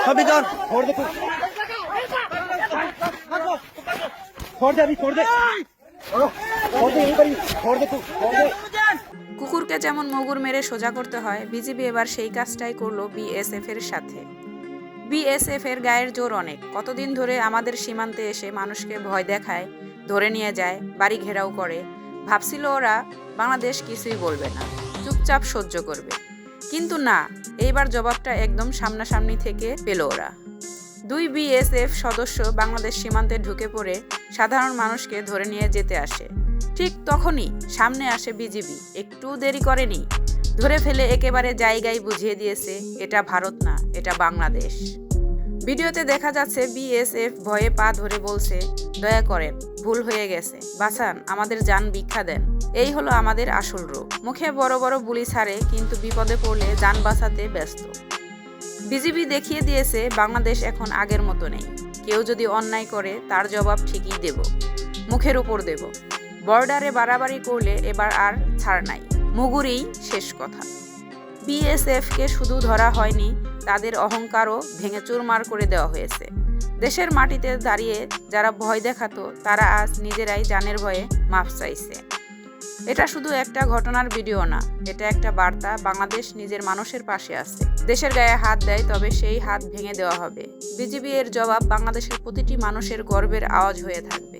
সংবিধান छोड़ दे तू छोड़ दे अभी छोड़ दे छोड़ दे यहीं पर ही छोड़ दे तू छोड़ दे কুকুরকে যেমন মগুর মেরে সোজা করতে হয় বিজিবি এবার সেই কাজটাই করলো বিএসএফ এর সাথে বিএসএফ এর গায়ের জোর অনেক কতদিন ধরে আমাদের সীমান্তে এসে মানুষকে ভয় দেখায় ধরে নিয়ে যায় বাড়ি ঘেরাও করে ভাবছিল ওরা বাংলাদেশ কিছুই বলবে না চুপচাপ সহ্য করবে কিন্তু না, এইবার জবাবটা একদম সামনাসামনি থেকে পেল ওরা। দুই বিএসএফ সদস্য বাংলাদেশ সীমান্তে ঢুকে পড়ে সাধারণ মানুষকে ধরে নিয়ে যেতে আসে। ঠিক তখনই সামনে আসে বিজিবি, একটু দেরি করেনি। ধরে ফেলে একেবারে জায়গায় বুঝিয়ে দিয়েছে, এটা ভারত না, এটা বাংলাদেশ। ভিডিওতে দেখা যাচ্ছে বিএসএফ ভয়ে পা ধরে বলছে, দয়া করেন, ভুল হয়ে গেছে। বাঁচান, আমাদের যান ভিক্ষা দেন। এই হলো আমাদের আসল রূপ। মুখে বড় বড় বুলি ছাড়ে, কিন্তু বিপদে পড়লে যান বাঁচাতে ব্যস্ত। বিজিবি দেখিয়ে দিয়েছে, বাংলাদেশ এখন আগের মতো নেই। কেউ যদি অন্যায় করে, তার জবাব ঠিকই দেব। মুখের উপর দেব। বর্ডারে বাড়াবাড়ি করলে এবার আর ছাড় নাই। মুগুরেই শেষ কথা। বিএসএফকে শুধু ধরা হয়নি, তাদের অহংকারও ভেঙে চুরমার করে দেওয়া হয়েছে। দেশের মাটিতে দাঁড়িয়ে যারা ভয় দেখাতো, তারা আজ নিজেরাই জানের ভয়ে মাফ চাইছে। এটা শুধু একটা ঘটনার ভিডিও না, এটা একটা বার্তা বাংলাদেশ নিজের মানুষের পাশে আছে। দেশের গায়ে হাত দেয়, তবে সেই হাত ভেঙে দেওয়া হবে। বিজিবি এর জবাব বাংলাদেশের প্রতিটি মানুষের গর্বের আওয়াজ হয়ে থাকবে।